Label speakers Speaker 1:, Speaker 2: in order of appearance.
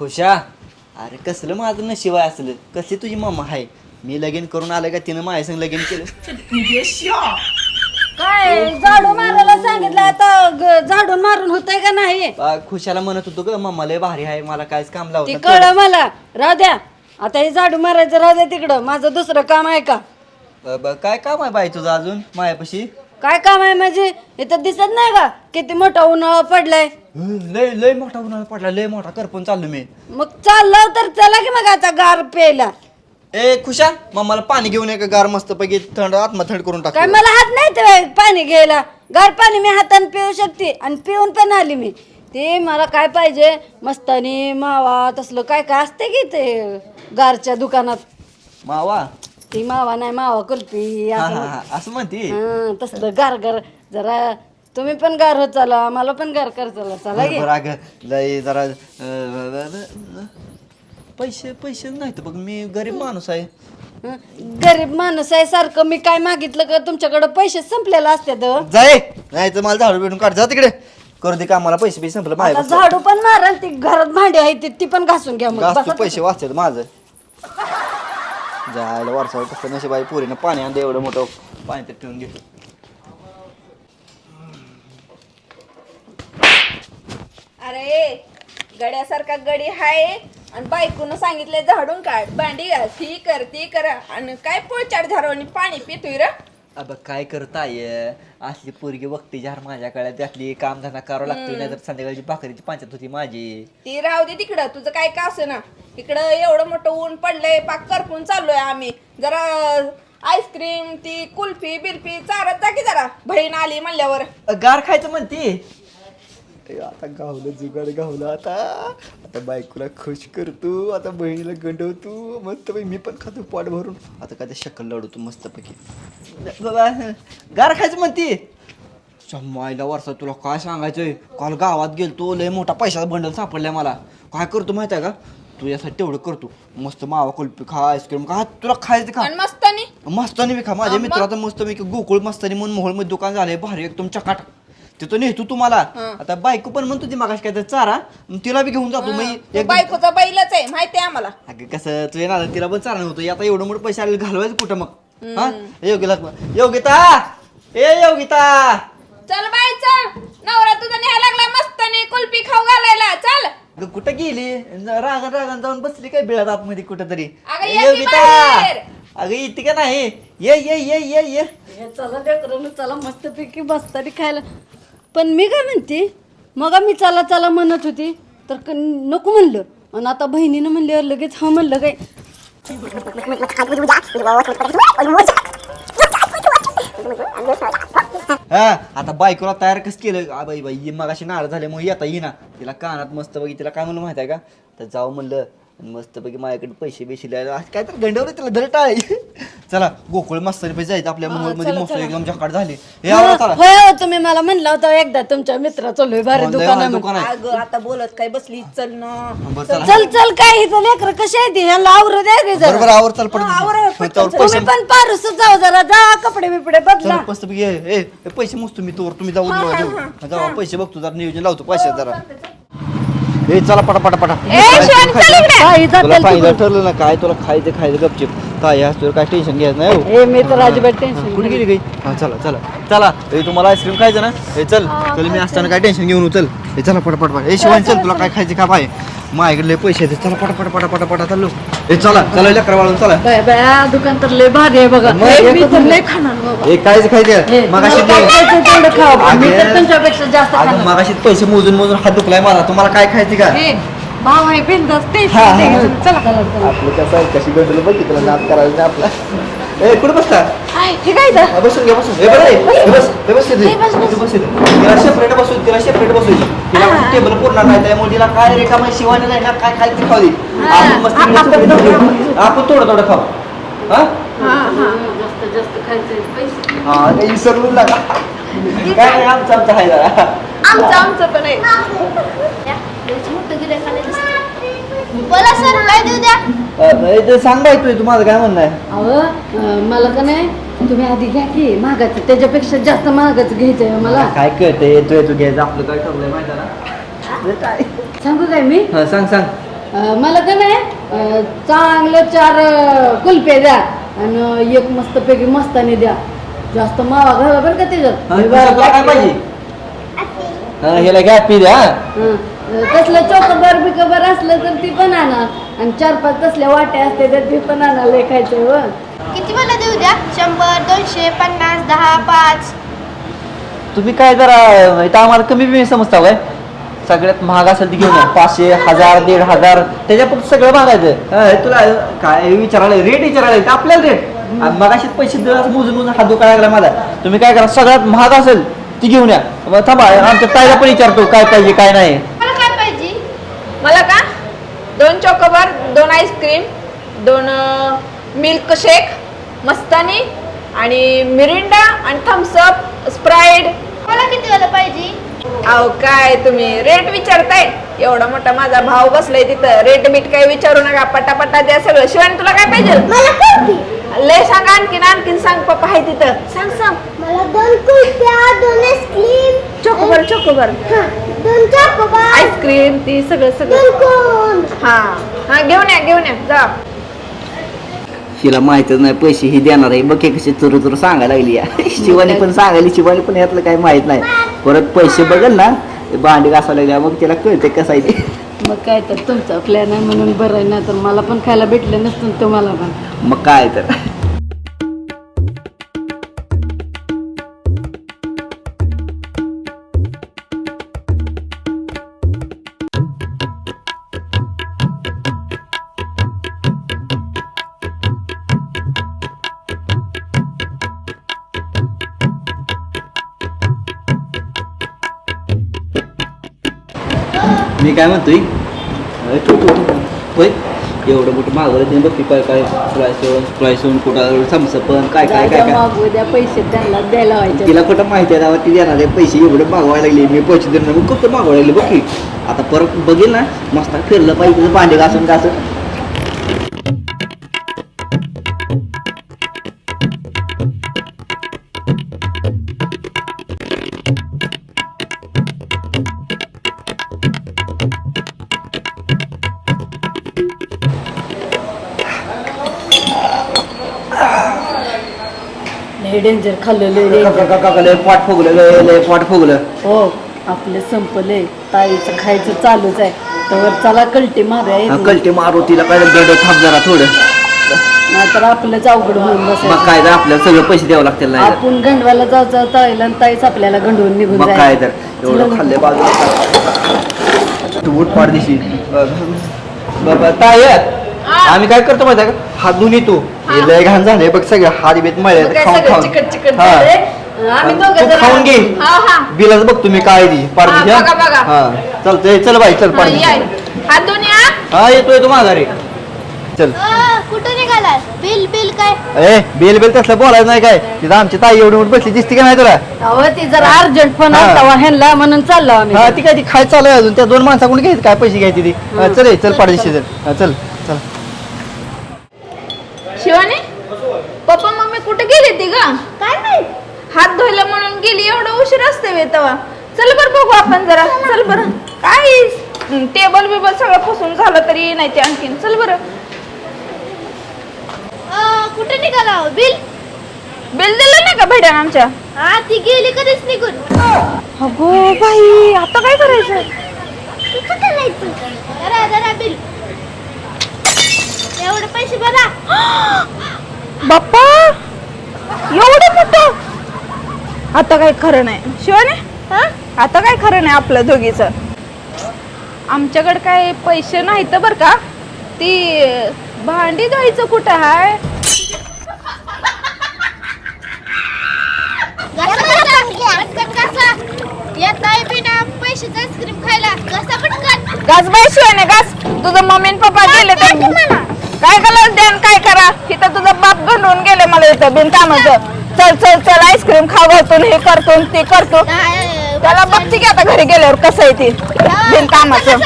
Speaker 1: खुशा. अरे कसलं माझं नशीब आहे असलं. कसली तुझी मम्मा आहे? मी लगीन करून आलं का तिनं माझ्या संग लगीन केलं?
Speaker 2: काय झाडू मारायला सांगितलं आता? ग- झाडून मारून होतंय का नाही?
Speaker 1: बा, खुशाला म्हणत होतो ग मम्मा लय भारी आहे मला काहीच काम
Speaker 2: ते
Speaker 1: लावत
Speaker 2: कळ मला. राहू द्या. आता हे झाडू मारायचं राहू द्या तिकडं. माझं दुसरं काम आहे का?
Speaker 1: काय काम आहे बाई तुझं अजून? मायापाशी?
Speaker 2: काय काम आहे माझे? इथं दिसत नाही का? किती मोठा उन्हाळा पडलाय.
Speaker 1: लय लय मोठा उन्हाळा पडला लय मोठा करपून चाललो मी.
Speaker 2: मग चाललं तर चला की मग आता गार प्यायला.
Speaker 1: ए खुशा मम्माला पाणी घेऊन ये का? गार मस्त पैकी थंड आत्मा थंड करून टाक.
Speaker 2: काय मला हात नाही ते पाणी घ्यायला. गार पाणी मी हाताने पिऊ शकते आणि पिऊन पण आली मी. ते मला काय पाहिजे? मस्तानी मावा तसलं काय काय असते की ते गारच्या दुकानात?
Speaker 1: मावा?
Speaker 2: ती मावा नाही मावा कुल्फी
Speaker 1: हा
Speaker 2: असं
Speaker 1: हा असं म्हणते?
Speaker 2: हं, तसलं गार गार जरा तुम्ही पण गार होत चला मला पण गार कर चला चला की
Speaker 1: बरं अगं लय जरा अं, पैसे पैसे नाही तर बघ मी गरीब माणूस आहे.
Speaker 2: हं, गरीब माणूस आहे सारखं मी काय मागितलं का तुमच्याकडे पैसे संपलेले असतात
Speaker 1: जाय नाही तर मला झाडू बिडून काढ जा तिकडे. करू दे कामाला पैसे पैसे संपलं
Speaker 2: आता
Speaker 1: माझ्या
Speaker 2: झाडू पण मारा ती घरात भांडी आहे ती- ती पण घासून घ्या मग
Speaker 1: पैसे वाचतात माझं. जायला वारसावर कसं नशिबाई पोरीनं पाणी आणलं एवढं मोठं पाणी तर ठेवून घेतो
Speaker 3: अरे गड्यासारखा गडी हाय. आणि बायकोनं सांगितलंय झाडून काढ भांडी घाल ती कर ती कर. आणि काय पोळचाड झाडवणी पाणी पितोय र?
Speaker 1: अब काय करताय? असली पोरगी बघते जार माझ्याकडे त्यातली काम धंदा करावं लागतो नाही तर संध्याकाळची भाकरीची पंचायत होती माझी.
Speaker 3: ती राहू दे तिकडं. तुझं काय का असं ना? इकडं एवढं मोठं ऊन पडलंय पाक करपून चाललोय आम्ही. जरा आईस्क्रीम ती कुल्फी बिल्फी चारत जा की जरा. बहीण आली म्हणल्यावर.
Speaker 1: गार खायचं म्हणते? आता गावलं जुगाड गावलं आता. आता बायकोला खुश करतो आता बहिणीला गंडवतो. मस्त मी पण खातो पोट भरून. आता काय ते शक्कल लढवतो मस्तपैकी. बाबा, गार खायचं म्हणते. मायला वर्षा तुला काय सांगायचंय? काल गावात गेलतो लय मोठा पैशाचा बंडल सापडलाय मला. काय करतो माहिती आहे का? तू यासाठी तेवढं करतो. मस्त मावा कुल्फी खा आईस्क्रीम खा. तुला खायचं खा.
Speaker 3: आणि मस्तानी?
Speaker 1: मस्तानी बी खा. माझ्या मित्राचं मस्त मी गोकुळ मस्तानी म्हणून मोहोळमध्ये दुकान झालंय. भारी एकदम चकाट. तिथं नेतो तुम्हाला. आता बायको पण म्हणतो ती मागाशी काय तर चारा मग तिला बी घेऊन जातो
Speaker 3: बायकोचा बैलच आहे माहितीये आम्हाला.
Speaker 1: अगं कसं तुझ्या ना तिला पण चारा नव्हतं. आता एवढं मोठं पैसे आले घालवायचं कुठं मग? हा? योगिला योगिता! ए योगिता!
Speaker 3: चल बाय चल. नवरा तुझा न्यायला लागला मस्तानी कुल्फी खाऊ घालायला. चल.
Speaker 1: अगं कुठं गेली? रागान रागान जाऊन बसली काय बिळात आतमध्ये कुठं तरी
Speaker 3: अगं
Speaker 1: ए,
Speaker 3: ये की
Speaker 1: योगिता. अगं येते का नाही? ये ये ये ये ये.
Speaker 2: हे चला लेकरं चला मस्तपैकी बसतारी खायला. पण मी काय म्हणते मग मी चला चला म्हणत होती तर क- नको म्हणलं. आणि आता बहिणीनं म्हणल्यावर लगेच हा म्हणलं काय?
Speaker 1: हा आता बायकोला तयार कसं केलं? आ बाई बाई मग अशी नाराज झाल्यामुळे येता येईना. तिला कानात मस्त बघी तिला काय म्हणलं माहिती आहे का? तर जाऊ म्हणलं मस्त पैकी माझ्याकडे पैसे बिशे असं काय तर गंडवलं तिला धरट आहे. चला गोकुळ मस्त पैसे जायचं आपल्या मुंबई मध्ये मस्त एकदम जकाट झाली. हे आवडा चला.
Speaker 2: होय हो, तुम्ही मला म्हणला होता एकदा तुमच्या मित्रा चालूय भारी दुकान
Speaker 1: दुकान आहे.
Speaker 3: अगं आता बोलत काय बसली चल ना.
Speaker 1: बरं चला
Speaker 2: चल. चल काय हिचं लेकर कसे आहे ते? ह्याला आवर द्या रे जरा.
Speaker 1: बरोबर आवर चल पड
Speaker 2: तुम्ही पण पारूस जाऊ जरा जा कपडे बिपडे बदला.
Speaker 1: मस्त पैकी ए ए, पैसे मोजतो मी तोवर तुम्ही जाऊ देऊ जाऊ पैसे बघतो जरा नियोजन लावतो पैसे जरा. ए चला पटा पटा पटा.
Speaker 2: काही
Speaker 1: तुला
Speaker 2: जातील
Speaker 1: फायदा ठरलं ना काय तुला खायचं खायचं गपचिप. काय असतो काय टेन्शन घ्यायचं नाही हो.
Speaker 2: हे मी तर अजिबात टेन्शन
Speaker 1: कुठे गेली काही हा चला चला. चला ए तुम्हाला आईस्क्रीम खायचं ना? हे चल चल मी असताना काय टेन्शन घेऊन चल हे चला पटा पटा ए शिवाय चल तुला काय खायचं का पाय माझ्याकडे लय पैसे आहेत. चला पटा पटा पटा चाललो ए चला चला लेकरा वाळून चला.
Speaker 2: बाय बाय दुकान तर लय भारी आहे बघा.
Speaker 1: मग
Speaker 2: हे मी
Speaker 1: एकच
Speaker 2: तर लय खाणार बाबा.
Speaker 1: ए कायच
Speaker 2: हे,
Speaker 1: खायचं मग
Speaker 2: तुम्हाला काय खायचं तेवढं खावा. मी तर तुमच्यापेक्षा जास्त
Speaker 1: अगं
Speaker 2: खाणार.
Speaker 1: मगाशी पैसे मोजून मोजून हात दुखलाय माझा तुम्हाला काय खायचं का?
Speaker 2: हे, भाव आहे टेन्शन
Speaker 1: हा, हा, हा.
Speaker 2: चला.
Speaker 1: आपलं कसं आहे कशी गंडलं बघ तुला नाद करायला नाही आपला. ए कुठे बसता
Speaker 2: हाय, हे काय इथं?
Speaker 1: हा, बसून घ्या बसून हे बरं आहे. हे बस हे बस इथे. इथे बस इथे. तिला सेपरेट बसून तिला सेपरेट बसून. तिला टेबल पूर्ण नाही त्यामुळे तिला काय रे का शिवाने नाही ना काय खायचं ते खाऊ दे. आपण मस्त खाऊ. आपण थोडं थोडं खाऊ. हा?
Speaker 2: जास्त जास्त खायचंय पैसे.
Speaker 1: हा काही विसरलो लागा काय नाही आमचं आमचं आहे जरा.
Speaker 3: आमचं आमचं पण आहे.
Speaker 4: बोला सर काय देऊ द्या
Speaker 1: ते सांग बाई तू माझं काय म्हणणं आहे?
Speaker 2: अहो अं, मला का नाही? तुम्ही आधी घ्या की महागाचं त्याच्यापेक्षा जास्त महागाचं घ्यायचंय मला.
Speaker 1: काय कळते तू तू घ्यायचं आपलं काय ठरलंय माहिती आहे ना?
Speaker 2: सांगू काय मी?
Speaker 1: हा सांग सांग.
Speaker 2: अं, मला का नाही? अं, चांगलं चार अं, कुल्फे द्या आणि एक मस्तपैकी मस्तानी द्या. जास्त मावा घाला बरं का त्याच्यात.
Speaker 1: काय पाहिजे. हा, घ्या पी द्या
Speaker 2: हं. तसलं चोकोबर बिकोबर असलं तर ती पण आणा. आणि चार पाच तसल्या वाट्या असते तर ती पण आणा लय खायचं व
Speaker 4: किती मला देऊ द्या? शंभर दोनशे पन्नास दहा पाच.
Speaker 1: तुम्ही काय जरा इथं आम्हाला कमी बिमी समजता काय सगळ्यात महाग असेल ती घेऊन या. पाचशे हजार दीड हजार त्याच्यापुरतं सगळं मागायचं हा, हे तुला काय विचारायला रेट विचारायला येतं आपल्याला रेट मग अशीच पैसे दिला मोजून मोजून हात दुखायला लागला माझा. तुम्ही काय करा सगळ्यात महाग असेल ती घेऊन या. मग थांबा आमच्या ताईला पण विचारतो काय पाहिजे काय नाही.
Speaker 4: मला
Speaker 3: का? दोन चॉकोबार दोन आईस्क्रीम दोन मिल्क शेक मस्तानी आणि मिरिंडा आणि थम्सअप स्प्राईड
Speaker 4: मला किती वाला पाहिजे?
Speaker 3: अहो काय तुम्ही? रेट विचारताय. एवढा मोठा माझा भाव बसलाय तिथं. रेट बीट काय विचारू नका. पटापटा द्या सगळं. शिवाय तुला काय पाहिजे? लय सांग आणखीन आणखीन सांग पप्पा आहे तिथं. सांग सांग.
Speaker 4: मला दोन कुल्फ्या दोन आईस्क्रीम
Speaker 3: चोकोबर चॉकोबार आईस्क्रीम ती सगळं सगळं. हा. हा घेऊन या घेऊन या. जा.
Speaker 1: हिला माहितच नाही पैसे ही देणार आहे. बघ हे कशी चुरू चुरू सांगायला लागली या. शिवानी पण सांगायली शिवानी पण यातलं काही माहीत नाही. परत पैसे बघल ना ते भांडी घासायला लागल्या. मग तिला कळते कसं आहे ते.
Speaker 2: मग काय तर तुमचा प्लॅन आहे म्हणून बरं आहे ना तर मला पण खायला भेटलं नसतं तुम्हाला पण.
Speaker 1: मग काय तर. मी काय म्हणतोय? होय? एवढं मोठं मागवलं ते बघ की काय काय स्प्लायसोन स्प्लायसोन कुठं समसपन काय काय काय काय?
Speaker 2: मागू द्या पैसे त्यांना द्यायला व्हायचे
Speaker 1: तिला कुठं माहिती आहे ती देणार आहे. पैसे एवढे मागवायला लागले. मी पैसे देणार मग कुठं मागवायला लागले बघ की. आता परत बघेल ना. मस्त फिरलं पाहिजे. भांडे घासून घासून.
Speaker 2: डेंजर खाल्लं लय डेंजर
Speaker 1: लय पोट फुगलं लय लय पोट फुगलं.
Speaker 2: हो आपलं संपलंय. ताईचं खायचं चालूच आहे. तर चला कलटी मारूया
Speaker 1: हा,
Speaker 2: येते.
Speaker 1: कलटे मारू तिला काय दड थांब जरा थोडं.
Speaker 2: नाहीतर आपलंच अवघड होऊन
Speaker 1: मग
Speaker 2: बसायचं
Speaker 1: काय तर आपल्याला सगळं पैसे द्यावं लागतील नाही तर.
Speaker 2: आपण गंडवाला जाऊ जाऊ ताईला आणि ताईच आपल्याला गंडवून निघून
Speaker 1: मग काय
Speaker 2: जायचं.
Speaker 1: तर. एवढं खाल्ले बाजूला. तू उठ पाड दिशी बाबा ताई आम्ही काय करतो माहिती आहे का? हात धुवून येतो. हे लय घाण झाले बघ सगळे हात बीत मळे
Speaker 3: मग काय
Speaker 1: खाऊन
Speaker 3: सगळं
Speaker 1: खाऊन.
Speaker 3: चिकट चिकट
Speaker 1: हा.
Speaker 3: झालंय?
Speaker 2: आम्ही
Speaker 1: तू
Speaker 2: दोघं
Speaker 1: खाऊन घे.
Speaker 3: हा हा.
Speaker 1: बिलच बघ तुम्ही काय दी
Speaker 3: हा, बघा, बघा.
Speaker 1: हा. चल चल बाई चल
Speaker 3: हा. हात दोन या
Speaker 1: हा येतोय तू माघारी. चल.
Speaker 4: कुठं बिल बिल काय?
Speaker 1: ए बेल बेल तसलं बोलायचं नाही काय. तिथं आमची ताई एवढी मोठी बसली. दिसते का नाही तुला?
Speaker 2: अहो ती जरा अर्जंट फोन
Speaker 1: हा.
Speaker 2: ह्यांना म्हणून चाललो आम्ही.
Speaker 1: हा ती काय ती खाय चालू आहे अजून. त्या दोन माणसाकडून घ्यायचं काय पैसे घ्यायचे ती? हा, चल ए, चल पाडदिशी चल. हा, चल चल.
Speaker 3: शिवानी? पप्पा मम्मी कुठे गेली ती ग?
Speaker 4: काय माहीत
Speaker 3: हात धुयला म्हणून गेली एवढं उशीर असते वे तेव्हा चल बर बघू आपण जरा. चल. बर. काय? टेबल बिबल सगळं पुसून झालं तरी नाही ते आणखीन. चल बर.
Speaker 4: कुठं निघाला हो? बिल?
Speaker 3: बिल दिलं नाही का भेड्यान आमच्या?
Speaker 4: हा ती गेली कधीच निघून.
Speaker 3: अगो बाई आता काय करायचं?
Speaker 4: कुठं करायचं जरा जरा बिल. एवढे पैसे भरा
Speaker 3: बाप्पा एवढं मोठं? आता काय खरं नाही. शिवाने
Speaker 4: हा?
Speaker 3: आता काय खरं नाही आपलं दोघीच? आमच्याकडे काय पैसे नाहीत बर का? ती भांडी धुवायचं कुठं हाय?
Speaker 4: पैशाचं आईस्क्रीम खायला. पटकन
Speaker 3: गास बाई शिवाने गास तुझं मम्मी आणि पप्पा गेले तर काय कलर द्या आणि काय करा? इथं तुझं बाप गंडून गेले मला इथं बिनकामाचं. चल चल चल आईस्क्रीम घालतो हे करतो ते करतो त्याला बघते की आता घरी गेल्यावर कसं आहे ते बिनकामाचं.